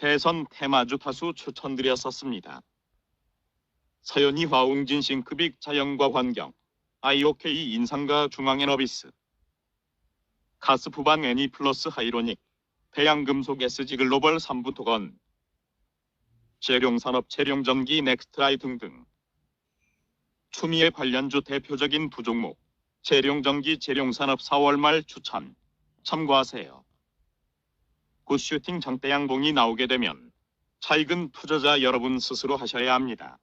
대선 테마주 타수 추천드렸었습니다. 서현이 화 웅진 싱 크빅 자연과 환경 IOK 인상가 중앙에너비스 가스프반 애니 플러스 하이로닉 대양금속 SG 글로벌 3부 토건 재룡산업 재룡전기 넥스트아이 등등 추미애 관련주 대표적인 두 종목 재룡전기 재룡산업 4월 말 추천 참고하세요. 굿슈팅 장대양봉이 나오게 되면 차익은 투자자 여러분 스스로 하셔야 합니다.